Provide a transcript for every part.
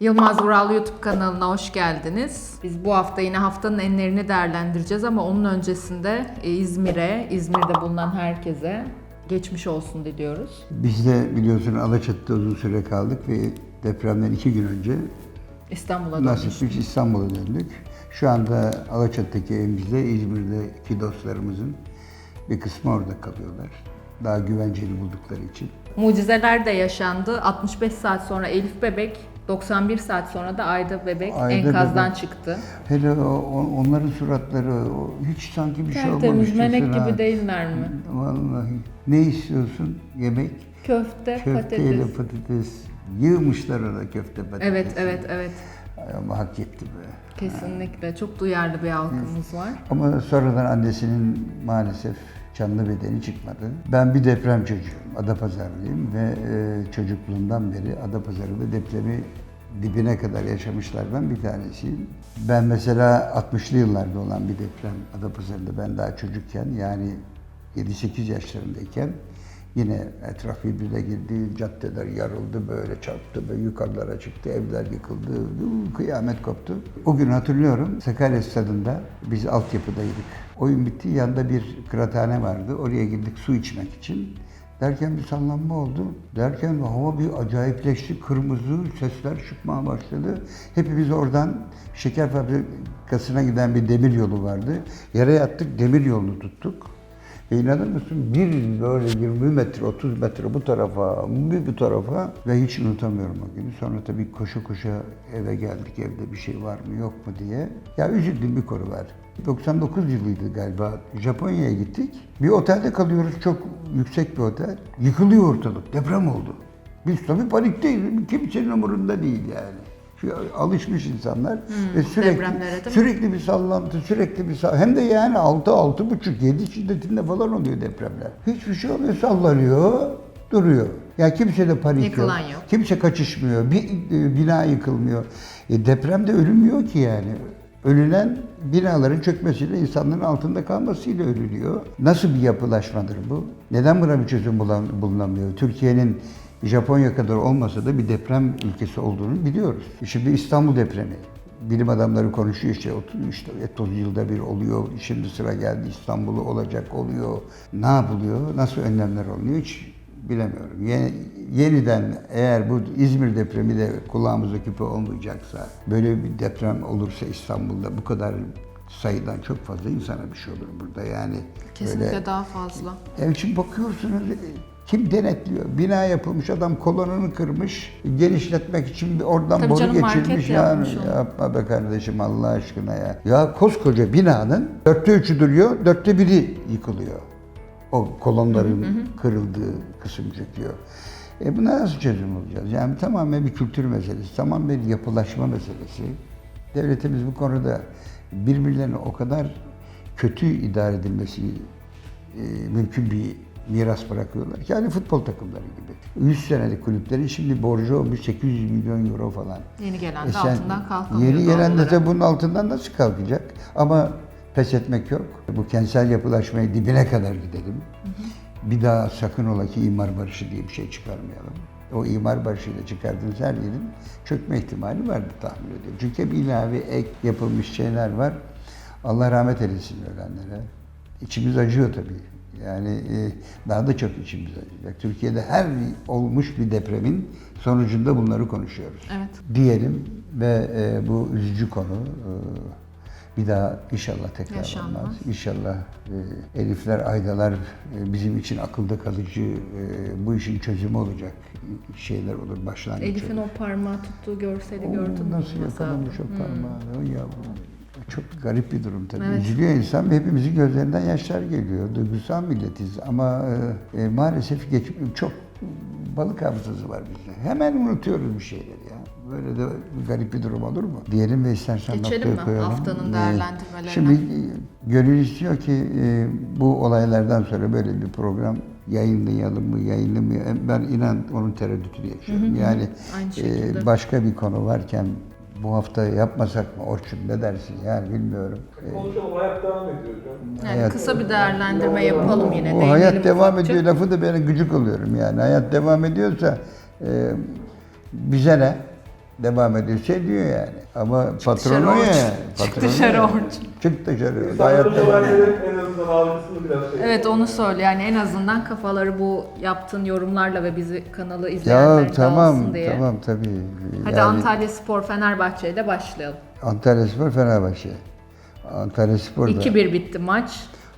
Yılmaz Vural YouTube kanalına hoş geldiniz. Biz bu hafta yine haftanın enlerini değerlendireceğiz ama onun öncesinde e, İzmir'e, İzmir'de bulunan herkese geçmiş olsun diliyoruz. Biz de biliyorsun Alaçatı'da uzun süre kaldık ve depremden iki gün önce İstanbul'a nasipmiş İstanbul'a döndük. Şu anda Alaçatı'daki evimizde İzmir'deki dostlarımızın bir kısmı orada kalıyorlar. Daha güvenceli buldukları için. Mucizeler de yaşandı. 65 saat sonra Elif Bebek, 91 saat sonra da Ayda Bebek Ayda enkazdan Bebek. çıktı. Hele o, onların suratları o hiç sanki bir şey Tertemiz, olmamış. melek gibi değiller mi? Vallahi. Ne istiyorsun? Yemek, Köfte, köfteyle patates. patates. Yığmışlar ona köfte patates. Evet, evet, evet. Ama hak etti be. Kesinlikle. Çok duyarlı bir halkımız var. Ama sonradan annesinin maalesef canlı bedeni çıkmadı. Ben bir deprem çocuğuyum. Adapazarlıyım ve e, çocukluğumdan beri Adapazarı'da depremi dibine kadar yaşamışlardan bir tanesiyim. Ben mesela 60'lı yıllarda olan bir deprem Adapazarı'nda ben daha çocukken yani 7-8 yaşlarındayken yine etraf birbirine girdi, caddeler yarıldı, böyle çarptı, böyle yukarılara çıktı, evler yıkıldı, kıyamet koptu. O gün hatırlıyorum Sakarya Stadı'nda biz altyapıdaydık. Oyun bitti, yanında bir kıraathane vardı. Oraya girdik su içmek için. Derken bir sallanma oldu. Derken hava bir acayipleşti. Kırmızı sesler çıkmaya başladı. Hepimiz oradan şeker fabrikasına giden bir demir yolu vardı. Yere yattık, demir yolunu tuttuk. Ve inanır mısın bir böyle 20 metre, 30 metre bu tarafa, bir bu tarafa ve hiç unutamıyorum o günü. Sonra tabii koşa koşa eve geldik, evde bir şey var mı yok mu diye. Ya üzüldüğüm bir konu var. 99 yılıydı galiba. Japonya'ya gittik. Bir otelde kalıyoruz, çok yüksek bir otel. Yıkılıyor ortalık, deprem oldu. Biz tabii panikteyiz, kimsenin umurunda değil yani. Alışmış insanlar sürekli depremlere değil mi? sürekli bir sallantı, sürekli bir sall- hem de yani 6 altı buçuk 7 şiddetinde falan oluyor depremler. Hiçbir şey olmuyor, sallanıyor, duruyor. Ya kimse de panik Yıkılan yok. yok. Kimse kaçışmıyor. Bir e, bina yıkılmıyor. E, depremde ölünmüyor ki yani. Ölülen binaların çökmesiyle insanların altında kalmasıyla ölülüyor. Nasıl bir yapılaşmadır bu? Neden buna bir çözüm bulunamıyor? Türkiye'nin Japonya kadar olmasa da bir deprem ülkesi olduğunu biliyoruz. Şimdi İstanbul depremi. Bilim adamları konuşuyor işte 30, işte 30 yılda bir oluyor. Şimdi sıra geldi İstanbul'u olacak oluyor. Ne yapılıyor? Nasıl önlemler alınıyor? Hiç bilemiyorum. Yeni, yeniden eğer bu İzmir depremi de kulağımıza küpe olmayacaksa, böyle bir deprem olursa İstanbul'da bu kadar sayıdan çok fazla insana bir şey olur burada yani. Kesinlikle böyle- daha fazla. yani şimdi bakıyorsunuz kim denetliyor? Bina yapılmış adam kolonunu kırmış. Genişletmek için bir oradan Tabii boru canım, geçirmiş. Ya, yapma be kardeşim Allah aşkına ya. Ya koskoca binanın dörtte üçü duruyor, dörtte biri yıkılıyor. O kolonların kırıldığı kısım çöküyor. E buna nasıl çözüm bulacağız? Yani tamamen bir kültür meselesi, tamamen bir yapılaşma meselesi. Devletimiz bu konuda birbirlerine o kadar kötü idare edilmesi e, mümkün bir miras bırakıyorlar ki hani futbol takımları gibi. 100 senelik kulüplerin şimdi borcu olmuş 800 milyon euro falan. Yeni gelen de E sen- altından kalkamıyor. Yeni gelen de bunun altından nasıl kalkacak? Ama pes etmek yok. Bu kentsel yapılaşmayı dibine kadar gidelim. Bir daha sakın ola ki imar barışı diye bir şey çıkarmayalım. O imar barışıyla çıkardığınız her yerin çökme ihtimali vardı tahmin ediyorum. Çünkü hep ilave ek yapılmış şeyler var. Allah rahmet eylesin ölenlere. İçimiz acıyor tabii. Yani e, daha da çok içimiz acıyacak. Türkiye'de her olmuş bir depremin sonucunda bunları konuşuyoruz Evet. diyelim ve e, bu üzücü konu e, bir daha inşallah tekrar Yaşanmaz. olmaz. İnşallah e, Elifler, Aydalar e, bizim için akılda kalıcı e, bu işin çözümü olacak şeyler olur başlangıç. Elif'in o parmağı tuttuğu görseli gördün mü? Nasıl yakalamış o parmağı o yavrum. Çok garip bir durum tabii. Evet. Üzülüyor insan ve hepimizin gözlerinden yaşlar geliyor. Duygusal milletiz ama e, e, maalesef geç, çok balık hafızası var bizde. Hemen unutuyoruz bir şeyleri ya. Böyle de garip bir durum olur mu? Diyelim ve istersen Geçelim mi koyalım. haftanın E, değerlendirmelerine? Şimdi e, gönül istiyor ki e, bu olaylardan sonra böyle bir program yayınlayalım mı, yayınlamayalım mı? Ben inan onun tereddütünü yaşıyorum. Yani Aynı e, şekilde. başka bir konu varken bu hafta yapmasak mı Orçun ne dersin yani bilmiyorum. Konuşalım, hayat devam ediyor. Yani hayat- kısa bir değerlendirme yapalım yine. o hayat devam ufakça. ediyor lafı da ben gıcık oluyorum yani. Hayat devam ediyorsa e, bize ne? devam ediyorsa ediyor yani. Ama patronu ya. Çık patronu dışarı. Orçun. Çık dışarı. Hayatta severlerin en azından algısını biraz şey. Evet onu söyle yani en azından kafaları bu yaptığın yorumlarla ve bizi kanalı izleyenlerin Ya tamam diye. tamam tabii. Hadi Yani Antalya Spor Fenerbahçe ile başlayalım. Antalya Spor Fenerbahçe. Antalya Spor da 2-1 bitti maç.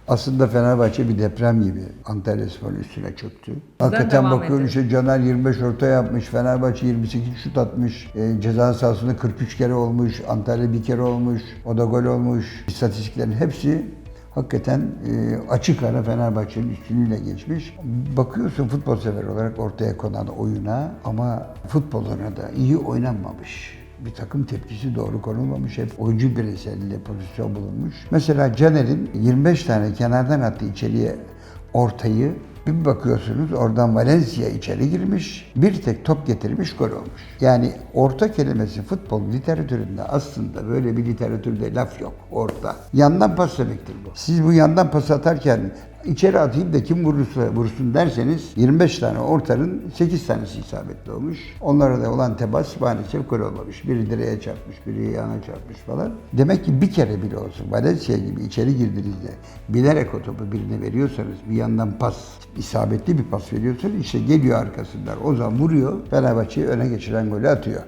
aslında Fenerbahçe bir deprem gibi Antalya Spor'un üstüne çöktü. Hakikaten devam bakıyorum edelim. işte Caner 25 orta yapmış, Fenerbahçe 28 şut atmış, e, ceza sahasında 43 kere olmuş, Antalya bir kere olmuş, o da gol olmuş. İstatistiklerin hepsi hakikaten e, açık ara Fenerbahçe'nin üstünlüğüyle geçmiş. Bakıyorsun futbol sever olarak ortaya konan oyuna ama futboluna da iyi oynanmamış. Bir takım tepkisi doğru konulmamış. Hep oyuncu bireyselliğiyle pozisyon bulunmuş. Mesela Caner'in 25 tane kenardan attı içeriye ortayı bir bakıyorsunuz oradan Valencia içeri girmiş, bir tek top getirmiş gol olmuş. Yani orta kelimesi futbol literatüründe aslında böyle bir literatürde laf yok. Orta. Yandan pas demektir bu. Siz bu yandan pas atarken içeri atayım da kim vurursa vursun derseniz 25 tane ortanın 8 tanesi isabetli olmuş. Onlara da olan tebas maalesef gol olmamış. Biri direğe çarpmış, biri yana çarpmış falan. Demek ki bir kere bile olsun Valencia gibi içeri girdiğinizde bilerek o topu birine veriyorsanız bir yandan pas, isabetli bir pas veriyorsanız işte geliyor arkasından. O zaman vuruyor, Fenerbahçe'yi öne geçiren golü atıyor.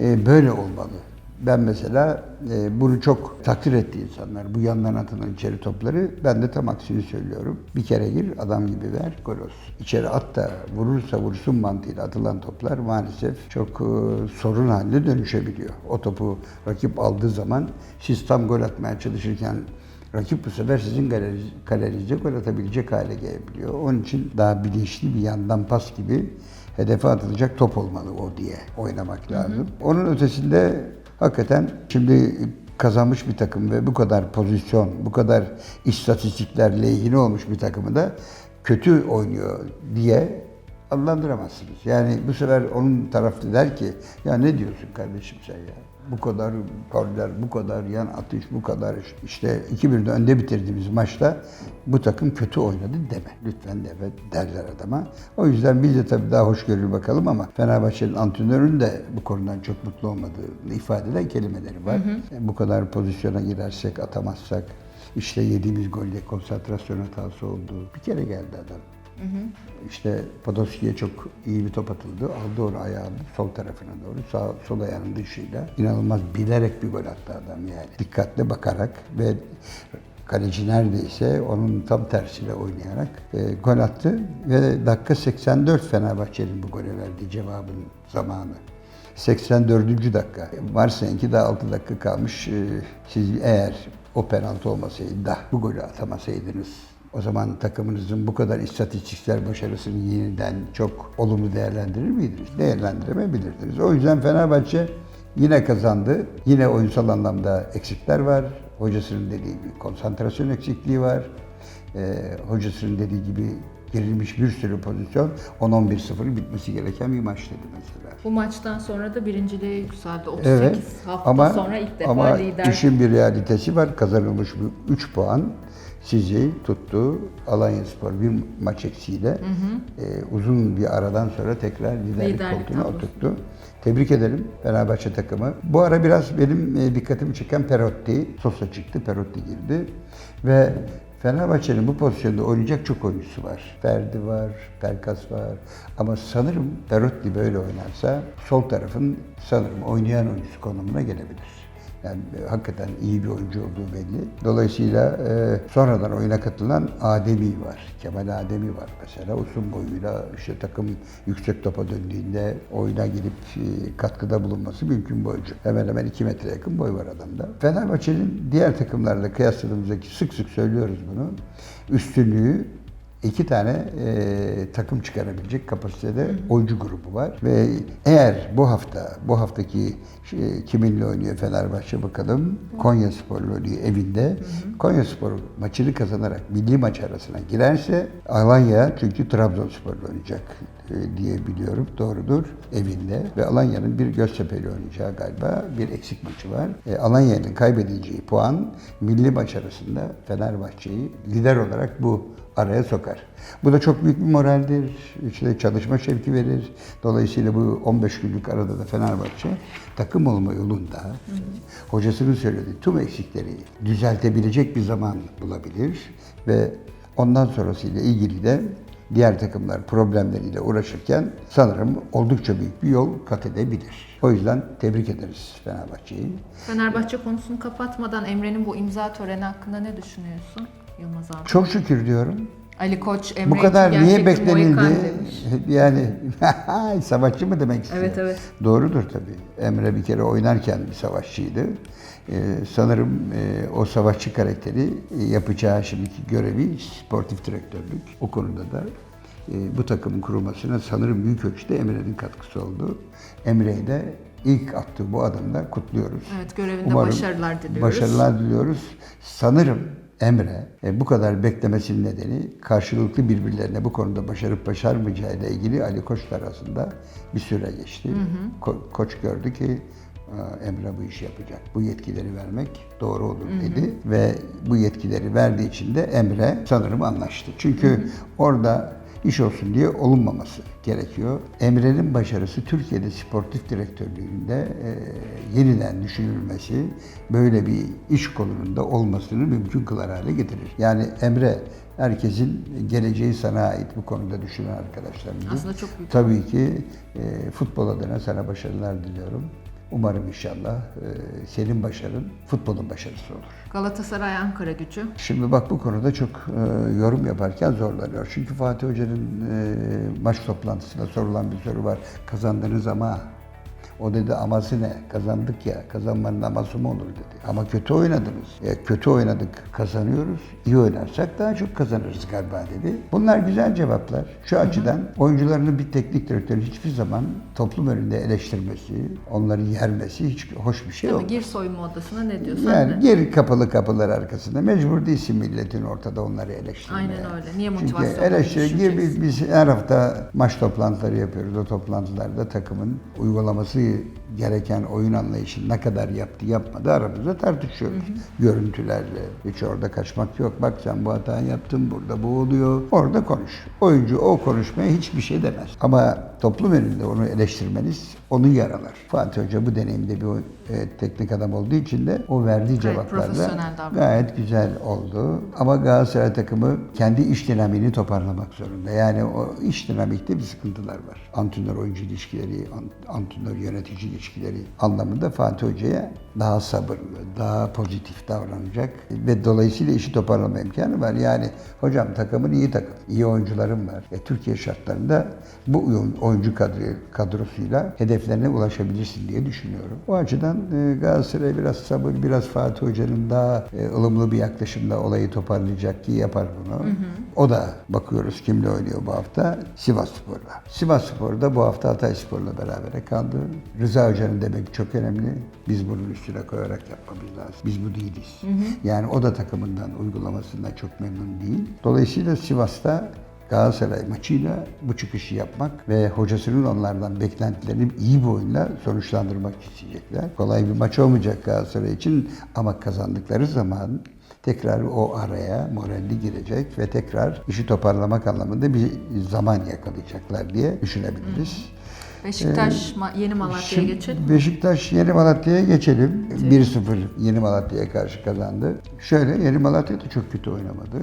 Ee, böyle olmalı. Ben mesela e, bunu çok takdir etti insanlar. Bu yandan atılan içeri topları. Ben de tam aksini söylüyorum. Bir kere gir, adam gibi ver, gol olsun. İçeri at da vurursa vursun mantığıyla atılan toplar maalesef çok e, sorun haline dönüşebiliyor. O topu rakip aldığı zaman siz tam gol atmaya çalışırken Rakip bu sefer sizin kaleniz, kalenize gol atabilecek hale gelebiliyor. Onun için daha bilinçli bir yandan pas gibi hedefe atılacak top olmalı o diye oynamak lazım. Onun ötesinde hakikaten şimdi kazanmış bir takım ve bu kadar pozisyon, bu kadar istatistikler lehine olmuş bir takımı da kötü oynuyor diye adlandıramazsınız. Yani bu sefer onun tarafı der ki ya ne diyorsun kardeşim sen ya? Bu kadar goller, bu kadar yan atış, bu kadar işte 2-1'de önde bitirdiğimiz maçta bu takım kötü oynadı deme. Lütfen deme derler adama. O yüzden biz de tabii daha hoşgörülü bakalım ama Fenerbahçe'nin antrenörünün de bu konudan çok mutlu olmadığını ifade eden kelimeleri var. Yani bu kadar pozisyona girersek, atamazsak, işte yediğimiz golde konsantrasyon hatası oldu. Bir kere geldi adam. İşte Podolski'ye çok iyi bir top atıldı. Aldı onu ayağını sol tarafına doğru. Sağ, sol ayağının dışıyla. inanılmaz bilerek bir gol attı adam yani. Dikkatli bakarak ve kaleci neredeyse onun tam tersine oynayarak e, gol attı. Ve dakika 84 Fenerbahçe'nin bu gole verdiği cevabın zamanı. 84. dakika. Varsayın daha 6 dakika kalmış. Ee, Siz eğer o penaltı olmasaydı da bu golü atamasaydınız o zaman takımınızın bu kadar istatistiksel başarısını yeniden çok olumlu değerlendirir miydiniz? Değerlendiremebilirdiniz. O yüzden Fenerbahçe yine kazandı. Yine oyunsal anlamda eksikler var. Hocasının dediği gibi konsantrasyon eksikliği var. Ee, hocasının dediği gibi girilmiş bir sürü pozisyon 10-11-0 bitmesi gereken bir maç dedi mesela. Bu maçtan sonra da birinciliğe yükseldi. 38 Evet. hafta Ama sonra ilk defa ama lider. işin bir realitesi var. Kazanılmış bu 3 puan sizi tuttu. Alanya Spor bir maç eksiğiyle e, uzun bir aradan sonra tekrar liderlik, Liderlik koltuğuna tablosu. oturttu. Tebrik ederim Fenerbahçe takımı. Bu ara biraz benim e, dikkatimi çeken Perotti. Sosa çıktı, Perotti girdi. Ve Fenerbahçe'nin bu pozisyonda oynayacak çok oyuncusu var. Ferdi var, Pelkas var. Ama sanırım Perotti böyle oynarsa sol tarafın sanırım oynayan oyuncusu konumuna gelebilir. Yani e, hakikaten iyi bir oyuncu olduğu belli. Dolayısıyla e, sonradan oyuna katılan Ademi var. Kemal Ademi var mesela. Uzun boyuyla işte takım yüksek topa döndüğünde oyuna girip e, katkıda bulunması mümkün bir oyuncu. Hemen hemen 2 metre yakın boy var adamda. Fenerbahçe'nin diğer takımlarla kıyasladığımızda sık sık söylüyoruz bunu. Üstünlüğü iki tane e, takım çıkarabilecek kapasitede oyuncu grubu var. Ve eğer bu hafta, bu haftaki şey, kiminle oynuyor Fenerbahçe bakalım. Konya Spor'la oynuyor evinde. Konya Spor maçını kazanarak milli maç arasına girerse Alanya çünkü Trabzonspor'la oynayacak e, diye biliyorum. Doğrudur. Evinde. Ve Alanya'nın bir Göztepe ile oynayacağı galiba bir eksik maçı var. E, Alanya'nın kaybedeceği puan milli maç arasında Fenerbahçe'yi lider olarak bu araya sokar. Bu da çok büyük bir moraldir. İşte çalışma şevki verir. Dolayısıyla bu 15 günlük arada da Fenerbahçe takım olma yolunda hocasının söylediği tüm eksikleri düzeltebilecek bir zaman bulabilir ve ondan sonrasıyla ilgili de diğer takımlar problemleriyle uğraşırken sanırım oldukça büyük bir yol kat edebilir. O yüzden tebrik ederiz Fenerbahçe'yi. Fenerbahçe konusunu kapatmadan Emre'nin bu imza töreni hakkında ne düşünüyorsun Yılmaz abi? Çok şükür diyorum. Ali Koç Emre Bu kadar için niye Mohikan beklenildi? demiş. Yani savaşçı mı demek istiyor? Evet, evet. Doğrudur tabii. Emre bir kere oynarken bir savaşçıydı. Ee, sanırım e, o savaşçı karakteri e, yapacağı şimdiki görevi sportif direktörlük. O konuda da e, bu takımın kurulmasına sanırım büyük ölçüde Emre'nin katkısı oldu. Emre'yi de ilk attığı bu adımda kutluyoruz. Evet görevinde başarılar diliyoruz. Başarılar diliyoruz. Sanırım Emre e, bu kadar beklemesinin nedeni karşılıklı birbirlerine bu konuda başarıp başarmayacağı ile ilgili Ali Koç'la arasında bir süre geçti. Ko- Koç gördü ki "Aa, Emre bu işi yapacak. Bu yetkileri vermek doğru olur dedi ve bu yetkileri verdiği için de Emre sanırım anlaştı. Çünkü orada iş olsun diye olunmaması gerekiyor. Emre'nin başarısı Türkiye'de sportif direktörlüğünde e, yeniden düşünülmesi, böyle bir iş kolunun olmasını mümkün kılar hale getirir. Yani Emre herkesin geleceği sana ait bu konuda düşünen arkadaşlarımız. Aslında çok büyük. Tabii ki e, futbol adına sana başarılar diliyorum. Umarım inşallah e, senin başarın futbolun başarısı olur. Galatasaray Ankara gücü. Şimdi bak bu konuda çok e, yorum yaparken zorlanıyor. Çünkü Fatih Hoca'nın e, maç toplantısında sorulan bir soru var. Kazandınız ama o dedi aması ne? Kazandık ya. Kazanmanın aması mı olur dedi. Ama kötü oynadınız. E, kötü oynadık kazanıyoruz. İyi oynarsak daha çok kazanırız galiba dedi. Bunlar güzel cevaplar. Şu açıdan oyuncularını bir teknik direktör hiçbir zaman toplum önünde eleştirmesi, onları yermesi hiç hoş bir şey Tabii gir soyunma odasına ne diyorsan Yani de. geri kapalı kapılar arkasında mecbur değilsin milletin ortada onları eleştirmeye. Aynen öyle. Niye Çünkü motivasyon eleştiri gir biz, biz her hafta maç toplantıları yapıyoruz. O toplantılarda takımın uygulaması gereken oyun anlayışı ne kadar yaptı yapmadı aramızda tartışıyoruz. Görüntülerle. Hiç orada kaçmak yok. Bak sen bu hatayı yaptın burada bu oluyor. Orada konuş. Oyuncu o konuşmaya hiçbir şey demez. Ama toplum önünde onu eleştirmeniz onu yaralar. Fatih Hoca bu deneyimde bir e, teknik adam olduğu için de o verdiği cevaplarla gayet güzel oldu. Ama Galatasaray takımı kendi iş dinamiğini toparlamak zorunda. Yani o iş dinamikte bir sıkıntılar var. Antrenör oyuncu ilişkileri, an- antrenör yönetici ilişkileri anlamında Fatih Hoca'ya daha sabırlı, daha pozitif davranacak ve dolayısıyla işi toparlama imkanı var. Yani hocam takımın iyi takım, iyi oyuncularım var. E, Türkiye şartlarında bu oyun- oyuncu kadro, kadrosuyla hedeflerine ulaşabilirsin diye düşünüyorum. O açıdan e, Galatasaray biraz sabır, biraz Fatih Hoca'nın daha e, ılımlı bir yaklaşımla olayı toparlayacak ki yapar bunu. O da bakıyoruz kimle oynuyor bu hafta? Sivas Spor'la. Sivas Spor da bu hafta Hatay Spor'la beraber kaldı. Rıza Hoca'nın demek çok önemli. Biz bunun üstüne koyarak yapmamız lazım. Biz bu değiliz. Yani o da takımından, uygulamasından çok memnun değil. Dolayısıyla Sivas'ta Galatasaray maçıyla bu çıkışı yapmak ve hocasının onlardan beklentilerini iyi bir oyunla sonuçlandırmak isteyecekler. Kolay bir maç olmayacak Galatasaray için ama kazandıkları zaman tekrar o araya moralli girecek ve tekrar işi toparlamak anlamında bir zaman yakalayacaklar diye düşünebiliriz. Beşiktaş ma- Yeni Malatya'ya geçelim. Beşiktaş Yeni Malatya'ya geçelim. 1-0 Yeni Malatya'ya karşı kazandı. Şöyle Yeni Malatya da çok kötü oynamadı.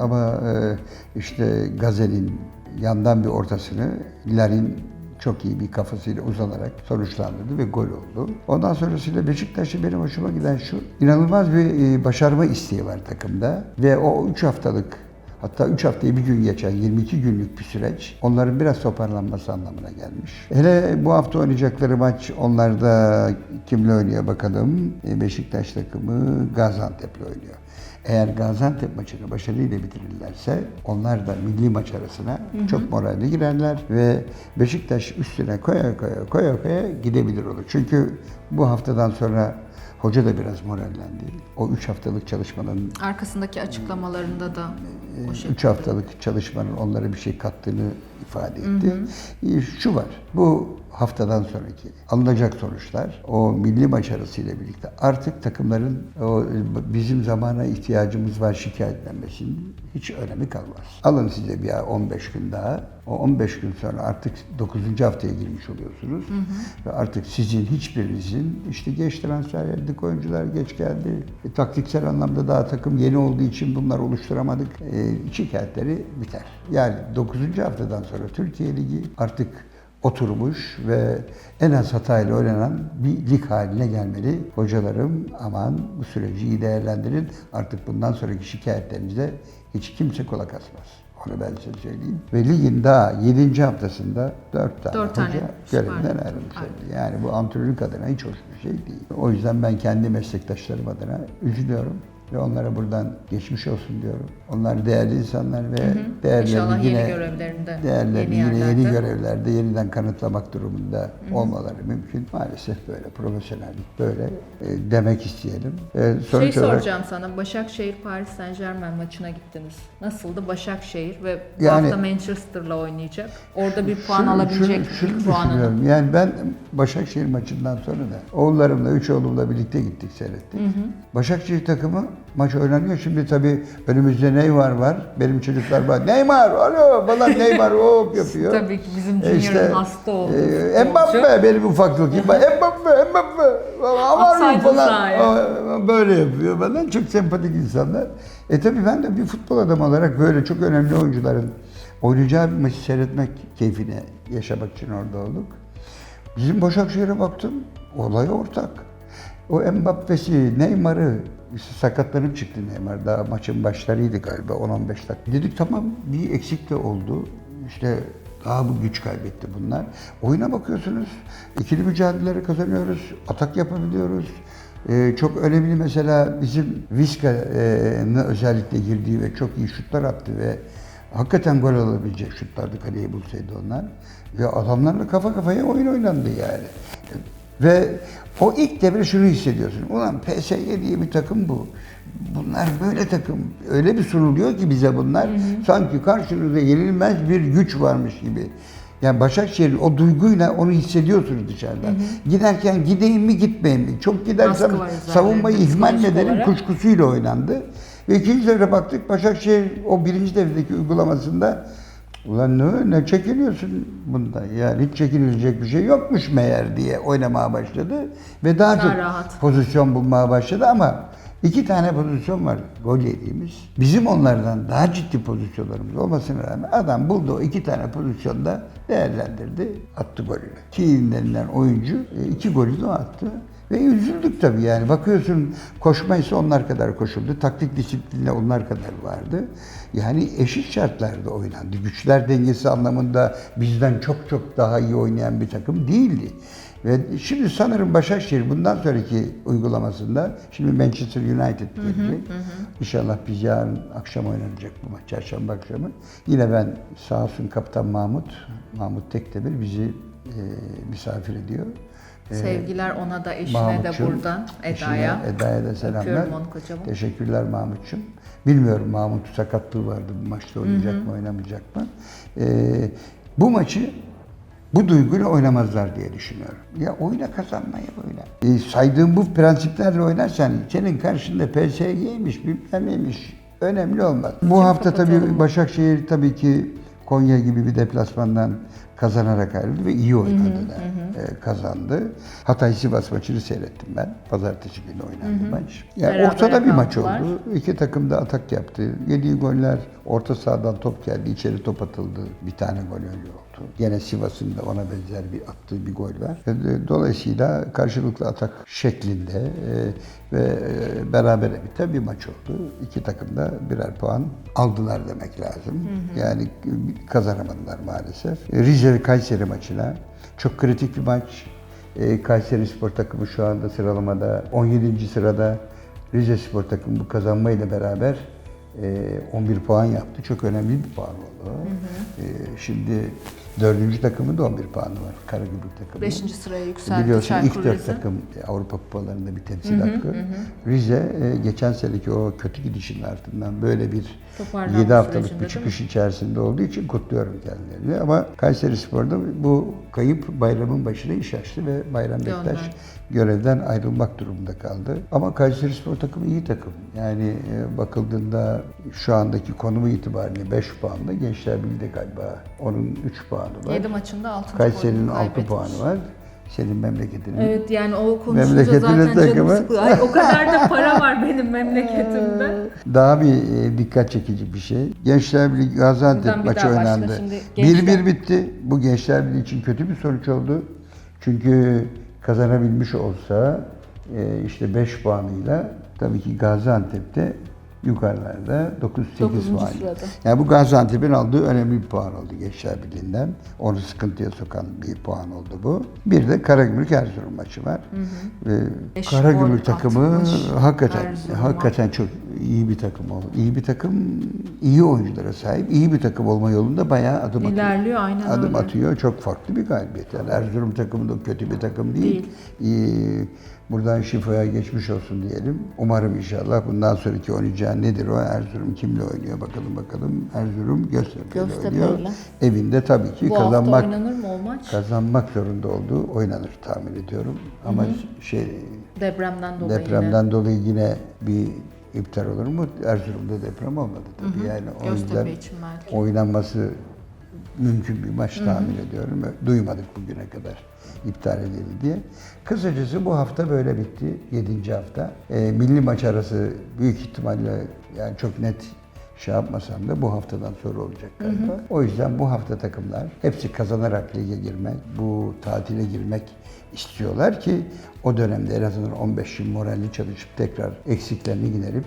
Ama e, işte Gazel'in yandan bir ortasını Larin çok iyi bir kafasıyla uzanarak sonuçlandırdı ve gol oldu. Ondan sonrasıyla Beşiktaş'ı benim hoşuma giden şu, inanılmaz bir e, başarma isteği var takımda. Ve o 3 haftalık Hatta 3 haftayı bir gün geçen 22 günlük bir süreç onların biraz toparlanması anlamına gelmiş. Hele bu hafta oynayacakları maç onlarda kimle oynuyor bakalım. E, Beşiktaş takımı Gaziantep'le oynuyor. Eğer Gaziantep maçını başarıyla bitirirlerse onlar da milli maç arasına çok moralli girerler ve Beşiktaş üstüne koya koya koya koya gidebilir olur. Çünkü bu haftadan sonra hoca da biraz morallendi. O 3 haftalık çalışmanın Arkasındaki açıklamalarında da o şey. 3 haftalık çalışmanın onlara bir şey kattığını ifade etti. Ee, Şu var, bu haftadan sonraki alınacak sonuçlar o milli maç arasıyla birlikte artık takımların o bizim zamana ihtiyacımız var şikayetlenmesinin hiç önemi kalmaz. Alın size bir 15 gün daha. O 15 gün sonra artık 9. haftaya girmiş oluyorsunuz. Ve artık sizin hiçbirinizin işte geç transfer ettik, oyuncular geç geldi. E, taktiksel anlamda daha takım yeni olduğu için bunlar oluşturamadık. E, şikayetleri biter. Yani 9. haftadan sonra Türkiye Ligi artık oturmuş ve en az hatayla oynanan bir lig haline gelmeli. Hocalarım aman bu süreci iyi değerlendirin. Artık bundan sonraki şikayetlerinize hiç kimse kulak asmaz. Onu ben size söyleyeyim. Ve ligin daha 7. haftasında 4 tane Dört tane hoca görevinden ayrılmış. oldu. Yani bu antrenörlük adına hiç hoş bir şey değil. O yüzden ben kendi meslektaşlarım adına üzülüyorum. Ve onlara buradan geçmiş olsun diyorum. Onlar değerli insanlar ve değerlerini İnşallah yine yeni görevlerinde, değerlerini yeni yine yeni görevlerde yeniden kanıtlamak durumunda olmaları mümkün. Maalesef böyle profesyonellik böyle e, demek isteyelim. E, Şey sonuç olarak soracağım sana. Başakşehir Paris Saint Germain maçına gittiniz. Nasıldı Başakşehir ve bu Yani- hafta Manchester'la oynayacak. Orada bir puan Şunu- alabilecek şunu, şunu puanını. Yani ben Başakşehir maçından sonra da oğullarımla, üç oğlumla birlikte gittik seyrettik. Başakşehir takımı maç oynanıyor. Şimdi tabii önümüzde Neymar var. Benim çocuklar var. Neymar, alo falan Neymar hop yapıyor. Tabii ki bizim E Junior'ın işte, hasta olduğu e. Mbappe benim ufaklık. Mbappe, Mbappe. Atsaydın falan. Böyle yapıyor falan. Çok sempatik insanlar. E tabii ben de bir futbol adamı olarak böyle çok önemli oyuncuların oynayacağı bir maçı seyretmek keyfine yaşamak için orada olduk. Bizim Başakşehir'e baktım. Olay ortak. O Mbappe'si, Neymar'ı işte sakatlanıp çıktı Neymar. Daha maçın başlarıydı galiba 10-15 dakika. Dedik tamam bir eksik de oldu. İşte daha bu güç kaybetti bunlar. Oyuna bakıyorsunuz. ikili mücadeleleri kazanıyoruz. Atak yapabiliyoruz. Ee, çok önemli mesela bizim Vizca'nın özellikle girdiği ve çok iyi şutlar attı ve hakikaten gol alabilecek şutlardı kaleye bulsaydı onlar. Ve adamlarla kafa kafaya oyun oynandı yani. Ve o ilk devre şunu hissediyorsun. Ulan PSG diye bir takım bu. Bunlar böyle takım. Öyle bir sunuluyor ki bize bunlar. Sanki karşınızda yenilmez bir güç varmış gibi. Yani Başakşehir'in o duyguyla onu hissediyorsunuz dışarıdan. Giderken gideyim mi gitmeyeyim mi? Çok gidersem savunmayı ihmal mi psikolojik ederim olarak. kuşkusuyla oynandı. Ve ikinci devre baktık Başakşehir o birinci devredeki uygulamasında Ulan ne, ne çekiliyorsun bunda? Yani hiç çekinilecek bir şey yokmuş meğer diye oynamaya başladı. Ve daha, Daha çok rahat. pozisyon bulmaya başladı ama iki tane pozisyon var gol yediğimiz. Bizim onlardan daha ciddi pozisyonlarımız olmasına rağmen adam buldu o iki tane pozisyonda değerlendirdi, attı golünü. Denilen oyuncu e, iki golü de attı. Ve üzüldük tabii yani. Bakıyorsun koşma ise onlar kadar koşuldu. Taktik disiplinle onlar kadar vardı. Yani eşit şartlarda oynandı. Güçler dengesi anlamında bizden çok çok daha iyi oynayan bir takım değildi. Ve şimdi sanırım Başakşehir bundan sonraki uygulamasında şimdi Manchester United gelecek. İnşallah biz yarın akşam oynanacak bu maç, çarşamba akşamı. Yine ben sağ olsun kaptan Mahmut, Mahmut Tekdemir bizi e, misafir ediyor. E, Sevgiler ona da eşine Mahmutçum, de buradan Eda'ya. Eda'ya da selamlar. Öpüyorum onu kocaman. Teşekkürler Mahmut'cum. Bilmiyorum Mahmut sakatlığı vardı bu maçta oynayacak mı oynamayacak mı. Ee, bu maçı bu duyguyla oynamazlar diye düşünüyorum. Ya oyna kazanmaya oyna. Ee, saydığım bu prensiplerle oynarsan senin karşında PSG'ymiş bilmem neymiş önemli olmaz. Bu hafta tabii. Başakşehir tabii ki Konya gibi bir deplasmandan kazanarak ayrıldı ve iyi oynadı da e, kazandı. Hatay Sivas maçını seyrettim ben. Pazartesi günü oynandı maç. Yani Berabere ortada bir maç oldu. İki takım da atak yaptı. Yediği goller orta sahadan top geldi. içeri top atıldı. Bir tane gol öyle oldu. Gene Sivas'ın da ona benzer bir attığı bir gol var. E, Dolayısıyla karşılıklı atak şeklinde e, ve e, berabere biten bir maç oldu. İki takım da birer puan aldılar demek lazım. Yani e, kazanamadılar maalesef. E, Rize ve Kayseri maçına çok kritik bir maç. E, Kayseri Spor takımı şu anda sıralamada 17. sırada. Rize Spor takımı bu kazanmayla beraber e, 11 puan yaptı. Çok önemli bir puan oldu. E, şimdi Dördüncü takımın da 11 puanı var. Karagümrük takımı. Beşinci sıraya yükseldi Biliyorsun Çaykur ilk dört takım Avrupa kupalarında bir temsil hakkı. Rize e, geçen seneki o kötü gidişin ardından böyle bir Toparlanma 7 haftalık bir çıkış içerisinde olduğu için kutluyorum kendilerini. Ama Kayseri Spor'da bu kayıp bayramın başına iş açtı ve Bayram Bektaş görevden ayrılmak durumunda kaldı. Ama Kayseri Spor takımı iyi takım. Yani e, bakıldığında şu andaki konumu itibariyle 5 puanla Gençler Birliği galiba onun 3 puanı var. 7 maçında 6 Kayseri'nin 6 puanı var. Senin memleketinin. Evet yani o konuşunca zaten canım takımı. sıkılıyor. Ay, o kadar da para var benim memleketimde. Daha bir e, dikkat çekici bir şey. Gençler Birliği Gaziantep maçı oynandı. şimdi. Gençler- 1-1 bitti. Bu Gençler Birliği için kötü bir sonuç oldu. Çünkü kazanabilmiş olsa e, işte 5 puanıyla tabii ki Gaziantep'te yukarılarda 9-8 Dokuzuncu puan. sırada. Yani bu Gaziantep'in aldığı önemli bir puan oldu Gençler Birliği'nden. Onu sıkıntıya sokan bir puan oldu bu. Bir de Karagümrük Erzurum maçı var. Beş Karagümrük takımı hakikaten Erzurum'a. hakikaten çok iyi bir takım oldu. İyi bir takım, iyi oyunculara sahip, iyi bir takım olma yolunda bayağı adım atıyor. İlerliyor aynen Adım öyle. atıyor. Çok farklı bir galibiyet. Yani Erzurum takımı da kötü bir takım değil. Değil. İyi, buradan şifaya geçmiş olsun diyelim. Umarım inşallah bundan sonraki oynayacağı nedir o? Erzurum kimle oynuyor bakalım bakalım. Erzurum Göztepe Göztepe'yle. oynuyor. Evinde tabii ki Bu hafta kazanmak oynanır mı o maç? kazanmak zorunda olduğu oynanır tahmin ediyorum. Ama şey Depremden dolayı depremden dolayı yine bir iptal olur mu? Erzurum'da deprem olmadı tabii. Yani o yine. yüzden Göztepe için belki. oynanması mümkün bir maç tahmin ediyorum. Duymadık bugüne kadar iptal edildi diye. Kısacası bu hafta böyle bitti. 7. hafta. Ee, milli maç arası büyük ihtimalle yani çok net şey yapmasam da bu haftadan sonra olacak galiba. O yüzden bu hafta takımlar hepsi kazanarak lige girmek, bu tatile girmek istiyorlar ki o dönemde en azından 15 yıl moralli çalışıp tekrar eksiklerini giderip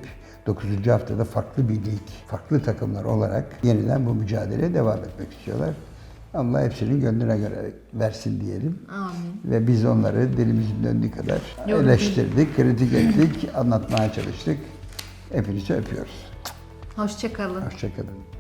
9. haftada farklı bir lig, farklı takımlar olarak yeniden bu mücadeleye devam etmek istiyorlar. Allah hepsinin gönlüne göre versin diyelim. Amin. Ve biz onları dilimizin döndüğü kadar Yorum. eleştirdik, kritik ettik, anlatmaya çalıştık. Hepinizi öpüyoruz. Hoşçakalın. Hoşçakalın.